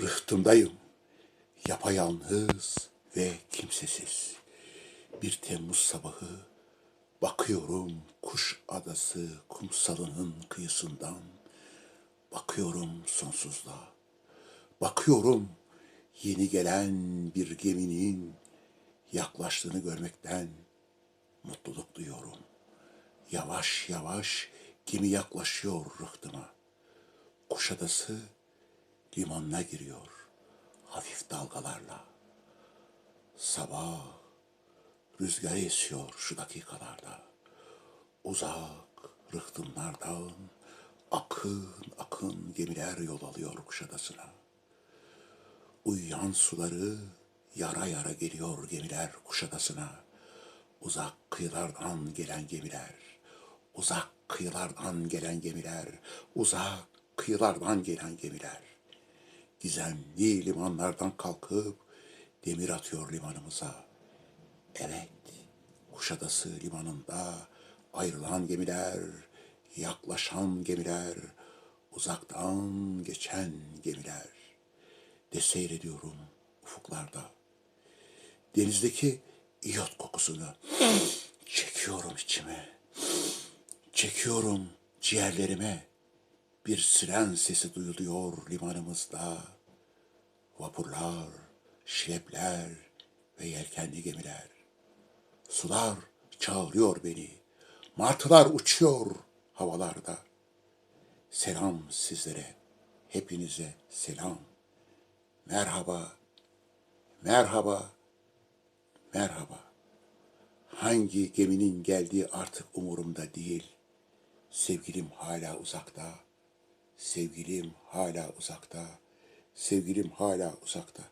Rıhtımdayım, yapayalnız ve kimsesiz. Bir Temmuz sabahı bakıyorum kuş adası kumsalının kıyısından. Bakıyorum sonsuzluğa. Bakıyorum yeni gelen bir geminin yaklaştığını görmekten mutluluk duyuyorum. Yavaş yavaş gemi yaklaşıyor rıhtıma. Kuşadası limanına giriyor hafif dalgalarla. Sabah rüzgar esiyor şu dakikalarda. Uzak rıhtımlardan akın akın gemiler yol alıyor Kuşadası'na. Uyuyan suları yara yara geliyor gemiler Kuşadası'na. Uzak kıyılardan gelen gemiler, uzak kıyılardan gelen gemiler, uzak kıyılardan gelen gemiler. Gizemli limanlardan kalkıp demir atıyor limanımıza. Evet, Kuşadası limanında ayrılan gemiler, yaklaşan gemiler, uzaktan geçen gemiler. De seyrediyorum ufuklarda. Denizdeki iyot kokusunu çekiyorum içime. Çekiyorum ciğerlerime. Bir siren sesi duyuluyor limanımızda. Vapurlar, şilepler ve yelkenli gemiler. Sular çağırıyor beni. Martılar uçuyor havalarda. Selam sizlere, hepinize selam. Merhaba, merhaba, merhaba. Hangi geminin geldiği artık umurumda değil. Sevgilim hala uzakta. Sevgilim hala uzakta. Sevgilim hala uzakta.